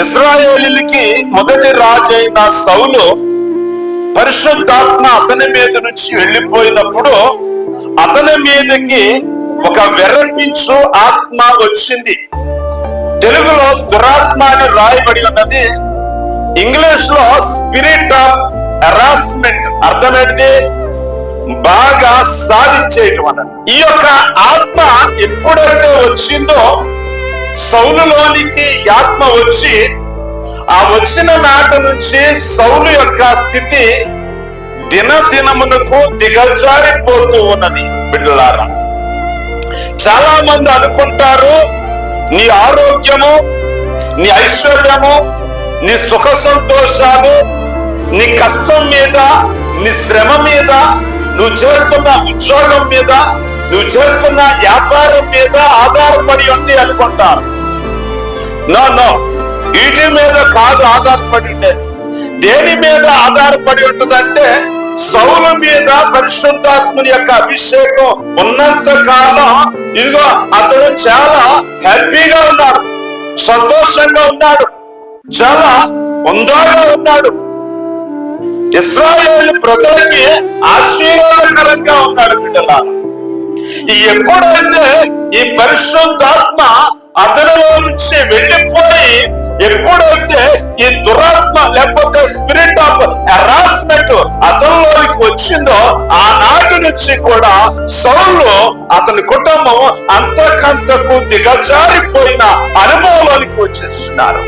ఇస్రాయేలీలకి మొదటి రాజైన సౌలు పరిశుద్ధాత్మ అతని మీద నుంచి వెళ్ళిపోయినప్పుడు అతని మీదకి ఒక వెర్రపించు ఆత్మ వచ్చింది. తెలుగులో దురాత్మ అని రాయబడి ఉన్నది. ఇంగ్లీష్లో స్పిరిట్ ఆఫ్ హెరాస్మెంట్ అర్థమేంటిది బాగా సాధించేయటం అన్నది ఈ యొక్క ఆత్మ ఎప్పుడైతే వచ్చిందో సౌలులోనికి ఆత్మ వచ్చి ఆ వచ్చిన నాట నుంచి సౌలు యొక్క స్థితి దినదినమునకు దిగజారిపోతూ ఉన్నది బిడ్డలారా. చాలా మంది అనుకుంటారు నీ ఆరోగ్యము నీ ఐశ్వర్యము నీ సుఖ సంతోషాలు నీ కష్టం మీద నీ శ్రమ మీద నువ్వు చేస్తున్న ఉద్యోగం మీద నువ్వు చేస్తున్న వ్యాపారం మీద ఆధారపడి ఉంటే అనుకుంటారు. నో నో వీటి మీద కాదు ఆధారపడి ఉండేది దేని మీద ఆధారపడి ఉంటుందంటే సౌలు మీద పరిశుద్ధాత్ముని యొక్క అభిషేకం ఉన్నంత కాలం ఇదిగో అతడు చాలా హ్యాపీగా ఉన్నాడు సంతోషంగా ఉన్నాడు చాలా ఉందాగా ఉన్నాడు. ఇస్రాయేల్ ప్రజలకి ఆశీర్వాదకరంగా ఉన్నాడు బిడ్డలా ఈ ఎప్పుడైతే ఈ పరిశుద్ధాత్మ అతనిలో నుంచి వెళ్ళిపోయి ఎప్పుడైతే ఈ దురాత్మ లేకపోతే స్పిరిట్ ఆఫ్ హెరాస్మెంట్ అతనిలోనికి వచ్చిందో ఆనాటి నుంచి కూడా సౌలు అతని కుటుంబం అంతకంతకు దిగజారిపోయిన అనుభవంలోనికి వచ్చేస్తున్నారు.